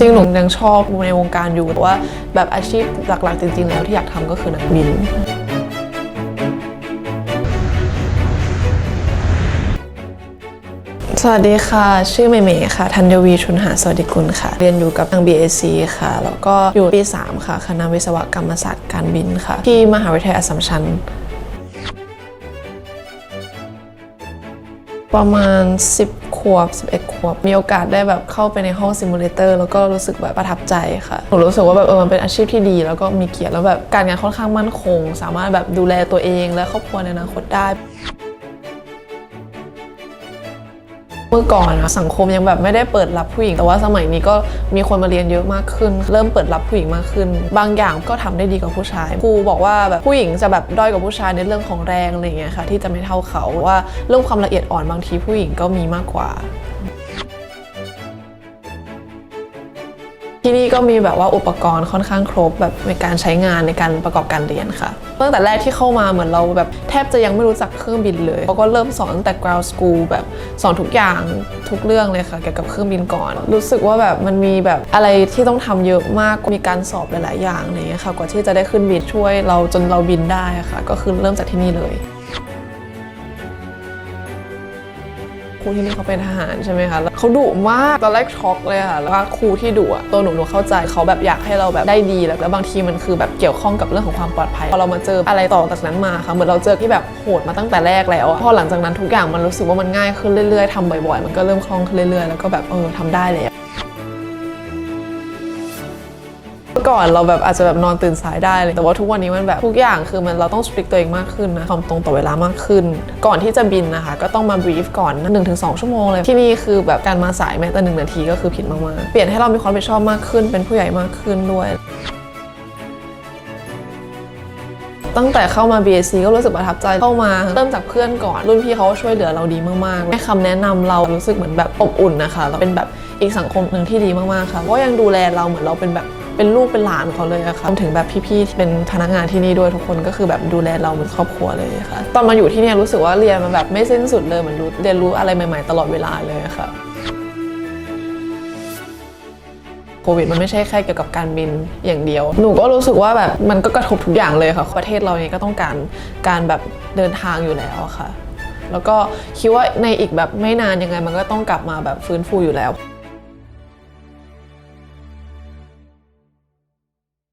จริงๆหนูยังชอบในวงการอยู่แต่ว่าแบบอาชีพหลักๆจริง ๆ แล้วที่อยากทำก็คือนักบินสวัสดีค่ะ ชื่อเมย์เมย์ค่ะ ธัญวีชุนหาสวัสดิกุลค่ะ เรียนอยู่กับทาง BAC ค่ะ แล้วก็อยู่ปี 3 ค่ะ คณะวิศวกรรมศาสตร์การบินค่ะ ที่มหาวิทยาลัยอัสสัมชัญ ประมาณ 10 ขวบ 11 ขวบ มีโอกาสได้แบบเข้าไปในห้องซิมูเลเตอร์แล้วก็รู้สึกแบบประทับใจค่ะหนูรู้สึกว่าแบบเออมันเป็นอาชีพที่ดี แล้วก็มีเกียรติแล้วแบบการงานค่อนข้างมั่นคง สามารถแบบดูแลตัวเองและครอบครัวในอนาคตได้ เมื่อก่อนอะสังคมยังแบบไม่ได้เปิดรับผู้หญิง แต่ว่าสมัยนี้ก็มีคนมาเรียนเยอะมากขึ้น เริ่มเปิดรับผู้หญิงมากขึ้น บางอย่างก็ทำได้ดีกว่าผู้ชายครูบอกว่าแบบผู้หญิงจะแบบด้อยกว่าผู้ชายในเรื่องของแรงอะไรเงี้ยค่ะที่จะไม่เท่าเขาว่าเรื่องความละเอียดอ่อนบางทีผู้หญิงก็มีมากกว่า ที่นี่ก็มีแบบว่าอุปกรณ์ค่อนข้างครบแบบในการใช้งานในการประกอบการเรียนค่ะตั้งแต่แรกที่เข้ามาเหมือนเราแบบแทบจะยังไม่รู้จักเครื่องบินเลยเขาก็เริ่มสอนตั้งแต่ ground school แบบสอนทุกอย่างทุกเรื่องเลยค่ะเกี่ยวกับเครื่องบินก่อน รู้สึกว่าแบบมันมีแบบอะไรที่ต้องทำเยอะมากมีการสอบหลาย ๆ อย่างอะไรอย่างเงี้ยค่ะกว่าที่จะได้ขึ้นบินช่วยเราจนเราบินได้ค่ะ ก็คือเริ่มจากที่นี่เลย ครูที่นี่เขาเป็นทหารใช่ไหมคะแล้วเขาดุมากตอนแรกช็อกเลยค่ะแล้วว่าครูที่ดุอะตัวหนูหนูเข้าใจเขาแบบอยากให้เราแบบได้ดีแล้วแล้วบางทีมันคือแบบเกี่ยวข้องกับเรื่องของความปลอดภัยพอเรามาเจออะไรต่อจากนั้นมาค่ะเหมือนเราเจอที่แบบโหดมาตั้งแต่แรกแล้วอะพอหลังจากนั้นทุกอย่างมันรู้สึกว่ามันง่ายขึ้นเรื่อยๆทำบ่อยๆ มันก็เริ่มคล่องขึ้นเรื่อยๆแล้วก็แบบเออทำได้แล้ว เมื่อก่อนเราแบบอาจจะแบบนอนตื่นสายได้เลยแต่ว่าทุกวันนี้มันแบบทุกอย่างคือมันเราต้องสตริกตัวเองมากขึ้นนะทำตรงต่อเวลามากขึ้น ก่อนที่จะบินนะคะ ก็ต้องมาบรีฟก่อน 1-2 ชั่วโมงเลย ที่นี่คือแบบการมาสายแม้แต่หนึ่งนาทีก็คือผิดมากๆ เปลี่ยนให้เรามีความรับผิดชอบมากขึ้น เป็นผู้ใหญ่มากขึ้นด้วยตั้งแต่เข้ามา BSC ก็รู้สึกประทับใจเข้ามาเริ่มจากเพื่อนก่อน รุ่นพี่เขาก็ช่วยเหลือเราดีมากๆให้คำแนะนำเรารู้สึกเหมือนแบบอบอุ่นนะคะ เราเป็นแบบอีกสังคมหนึ่งที่ดีมากๆค่ะก็ยังดูแลเราเหมือนเราเป็นแบบ เป็นลูกเป็นหลานเขาเลยอะค่ะรวมถึงแบบพี่ๆที่เป็นพนักงานที่นี่ด้วยทุกคนก็คือแบบดูแลเราเหมือนครอบครัวเลยค่ะ ตอนมาอยู่ที่นี่รู้สึกว่าเรียนมาแบบไม่สิ้นสุดเลยเหมือนรู้เรียนรู้อะไรใหม่ ๆ ตลอดเวลาเลยค่ะโควิดมันไม่ใช่แค่เกี่ยวกับการบินอย่างเดียว หนูก็รู้สึกว่าแบบมันก็กระทบทุกอย่างเลยค่ะ ประเทศเราเนี่ยก็ต้องการการแบบเดินทางอยู่แล้วค่ะ แล้วก็คิดว่าในอีกแบบไม่นานยังไงมันก็ต้องกลับมาแบบฟื้นฟูอยู่แล้ว